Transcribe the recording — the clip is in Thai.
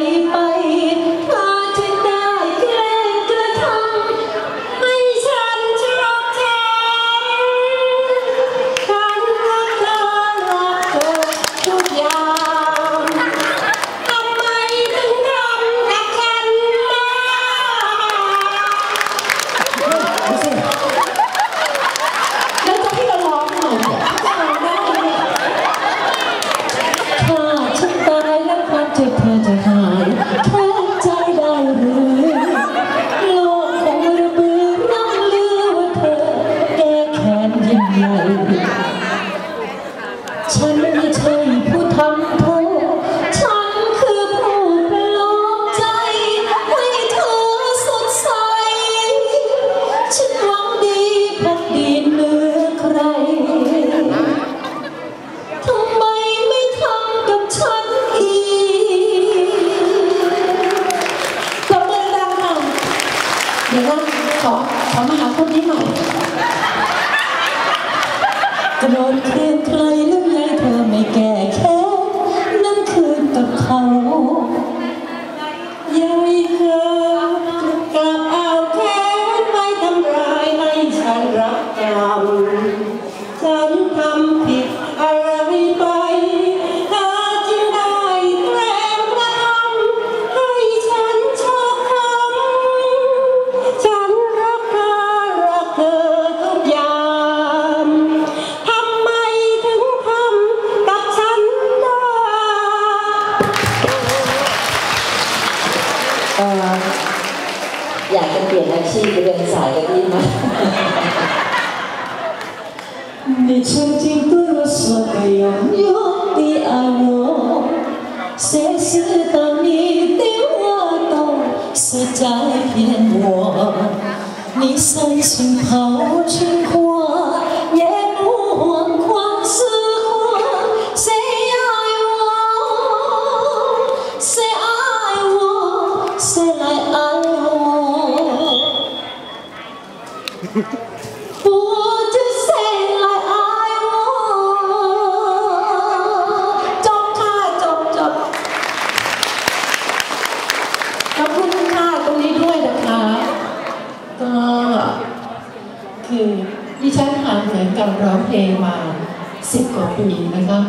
aí ยิ่งใหญ่ฉันไม่ใช่ผู้ทำโทษฉันคือผู้ปลอบใจ ให้เธอสดใส ฉันหวังดีพักดีเหนือใคร ทำไมไม่ทำกับฉันอีกปรบมือดังค่ะเดี๋ยวนะขอขอมาหาคนนี้หน่อย ក្រូនគ្រឿងខ្លីលឹម ก็อยากจะเปลี่ยนอาชีพไปเดินสายกับพี่มั้ย Để trong tim tôi lo sợ đi anh ด้วยนะคะก็คือดิฉันห่างเหินกับร้องเพลงมาสิบกว่าปีนะคะ